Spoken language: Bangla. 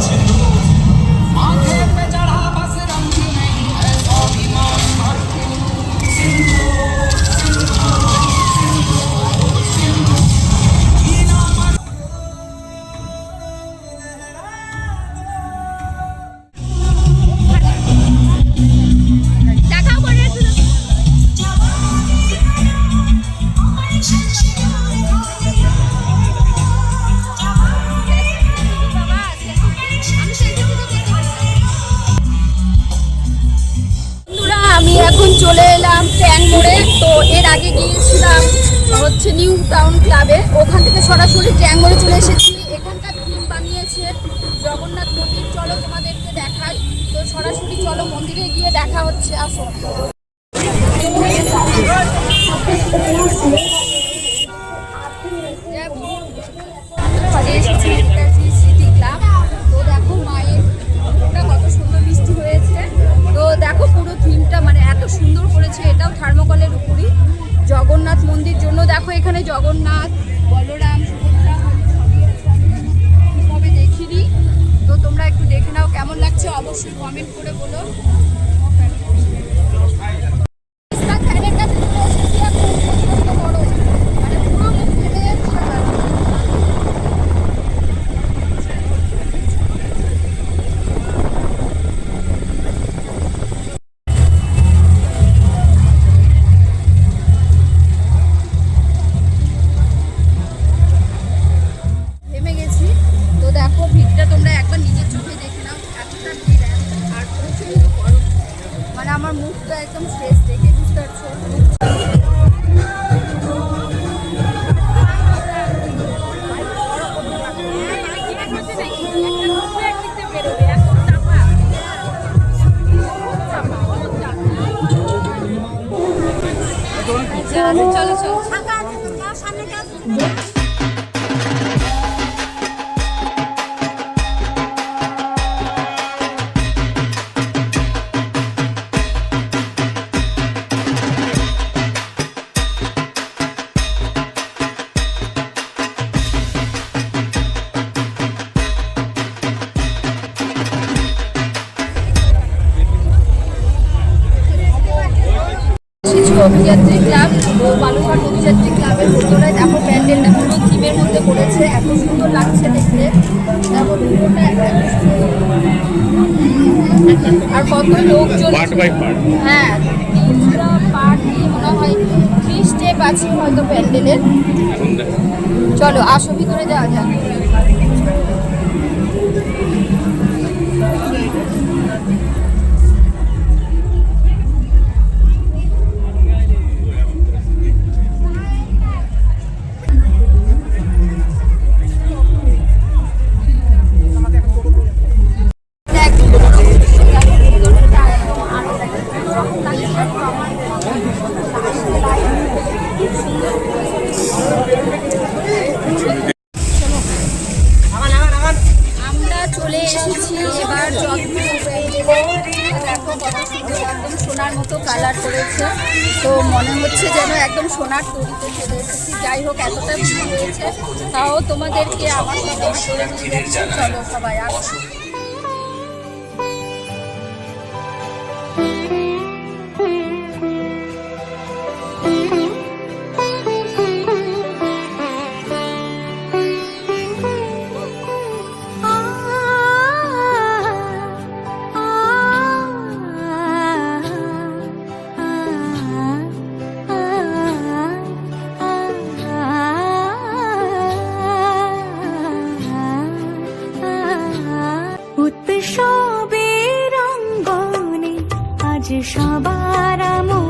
to চলে এলাম ট্যাং মোড়ে। তো এর আগে গিয়েছিলাম হচ্ছে নিউ টাউন ক্লাবে। ওখান থেকে সরাসরি ট্যাং মোড়ে চলে এসেছি। এখানকার থিম বানিয়েছে জগন্নাথ মন্দির। চলো তোমাদেরকে দেখাই। তো সরাসরি চলো মন্দিরে গিয়ে দেখা হচ্ছে, আসো। জগন্নাথ বলরাম, সুভদ্রা সবই আছে। আমি দেখিনি? তো তোমরা একটু দেখে নাও কেমন লাগছে। অবশ্যই কমেন্ট করে বলো। আমার মুখটা একদম শেষ দেখে বুঝতে পারছ? চলো চলো শিশু অভিযাত্রী ক্লাব ও বালুঘাট অভিযাত্রী ক্লাবের ভিতরে দেখো প্যান্ডেলটা পুরো থিমের মধ্যে পড়েছে। এত সুন্দর লাগছে দেখতে। দেখো আর কত লোকজন হ্যাঁ তিনটা পার্ট নিয়ে মনে হয় থ্রি স্টেপ আছে হয়তো প্যান্ডেলের। চলো আসো ভিতরে যাওয়া যাক। সোনার মতো কালার করেছে। তো মনে হচ্ছে যেন একদম সোনার তৈরিতে চলে যাই হোক, এতটা ভিড় হয়েছে। তাও তোমাদেরকে আমার সাথে চলো সবাই আসো। আজ সবার মন